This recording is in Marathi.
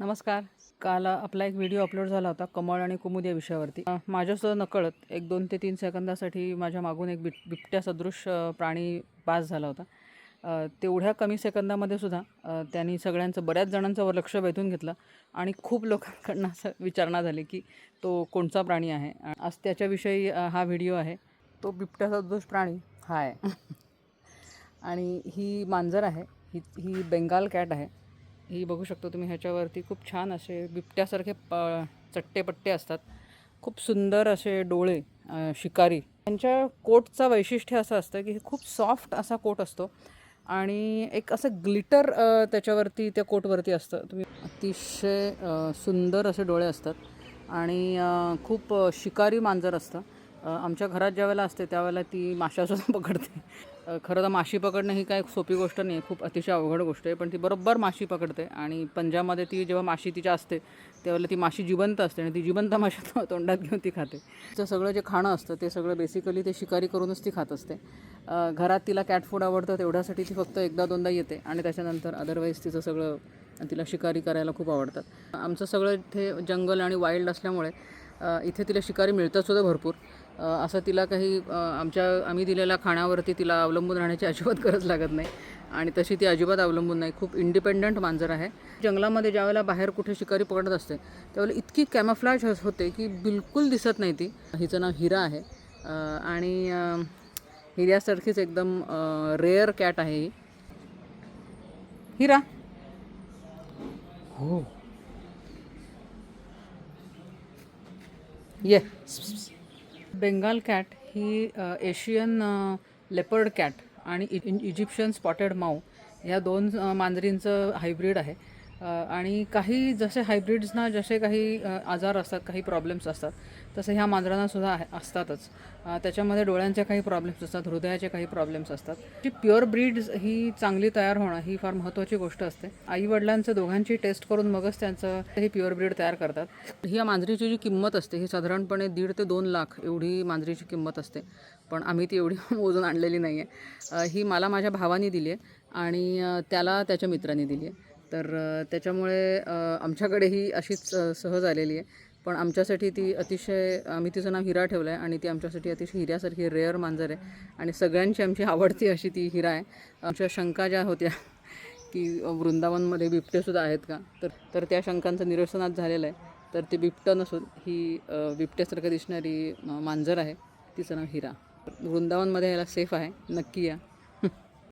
नमस्कार. काल आपला एक व्हिडिओ अपलोड झाला होता कमळ आणि कुमुद या विषयावरती. माझ्यासुद्धा नकळत एक दोन ते तीन सेकंदासाठी माझ्या मागून एक बिब बिबट्या सदृश प्राणी पास झाला होता. तेवढ्या कमी सेकंदामध्ये सुद्धा त्यांनी सगळ्यांचं बऱ्याच जणांचं वर लक्ष वेधून घेतलं आणि खूप लोकांकडनं असं विचारणा झाली की तो कोणचा प्राणी आहे. आज त्याच्याविषयी हा व्हिडिओ आहे. तो बिबट्या सदृश प्राणी हा आहे आणि ही मांजर आहे. ही ही बेंगाल कॅट आहे. ही बघू शकतो तुम्ही ह्याच्यावरती खूप छान असे बिबट्यासारखे प चट्टेपट्टे असतात. खूप सुंदर असे डोळे शिकारी. त्यांच्या कोटचा वैशिष्ट्य असं असतं की हे खूप सॉफ्ट असा कोट असतो आणि एक असं ग्लिटर त्याच्यावरती त्या कोटवरती असतं. तुम्ही अतिशय सुंदर असे डोळे असतात आणि खूप शिकारी मांजर असतं. आमच्या घरात ज्या वेळेला असते त्यावेळेला ती माशासुद्धा पकडते. खरं तर माशी पकडणं ही काय सोपी गोष्ट नाही आहे खूप अतिशय अवघड गोष्ट आहे पण ती बरोबर माशी पकडते आणि पंजामध्ये ती जेव्हा माशी तिच्या असते त्यावेळेला ती माशी जिवंत असते आणि ती जिवंत माशी तोंडात घेऊन ती खाते. तिचं सगळं जे खाणं असतं ते सगळं बेसिकली ते शिकारी करूनच ती खात असते. घरात तिला कॅट फूड आवडतं तेवढ्यासाठी ती फक्त एकदा दोनदा येते आणि त्याच्यानंतर अदरवाईज तिचं सगळं तिला शिकारी करायला खूप आवडतात. आमचं सगळं इथे जंगल आणि वाईल्ड असल्यामुळे इथे तिला शिकारी मिळतात सुद्धा भरपूर. असं तिला काही आमच्या आम्ही दिलेल्या खाण्यावरती तिला अवलंबून राहण्याची अजिबात गरज लागत नाही. आणि तशी ती अजिबात अवलंबून नाही. खूप इंडिपेंडंट मांजर आहे. जंगलामध्ये ज्यावेळेला बाहेर कुठे शिकारी पकडत असते त्यावेळेला इतकी कॅमफ्लॅज होते की बिलकुल दिसत नाही ती. हिचं नाव हिरा आहे. आणि हिऱ्यासारखीच एकदम रेअर कॅट आहे ही. हिरा. हो. ये. बेंगाल कॅट ही एशियन लेपर्ड कॅट आणि इ इजिप्शियन स्पॉटेड माऊ ह्या दोन मांजरींचं हायब्रीड आहे. आणि काही जसे हायब्रिड्सना जसे काही आजार असतात काही प्रॉब्लेम्स असतात तसं ह्या मांजरांनासुद्धा असतातच. त्याच्यामध्ये डोळ्यांचे काही प्रॉब्लेम्स असतात हृदयाचे काही प्रॉब्लेम्स असतात. जी प्युअर ब्रीड्स ही चांगली तयार होणं ही फार महत्त्वाची गोष्ट असते. आई वडिलांचं दोघांची टेस्ट करून मगच त्यांचं हे प्युअर ब्रीड तयार करतात. ही या मांजरीची जी किंमत असते ही साधारणपणे दीड ते दोन लाख एवढी मांजरीची किंमत असते. पण आम्ही ती एवढी मोजून आणलेली नाही आहे ही मला माझ्या भावाने दिली आहे आणि त्याला त्याच्या मित्रांनी दिली आहे तर त्याच्यामुळे आमच्याकडे ही अशीच सहज आलेली आहे. पण आमच्यासाठी ती अतिशय आम्ही तिचं नाव हिरा ठेवलं आहे आणि ती आमच्यासाठी अतिशय हिऱ्यासारखी रेअर मांजर आहे. आणि सगळ्यांची आमची आवडती अशी ती हिरा आहे. आमच्या शंका ज्या होत्या की वृंदावनमध्ये बिबटेसुद्धा आहेत का? तर तर त्या शंकांचं निरसनात झालेलं आहे. तर ते बिबटं नसून ही बिबट्यासारखं दिसणारी मांजर आहे. तिचं नाव हिरा. वृंदावनमध्ये यायला सेफ आहे. नक्की या.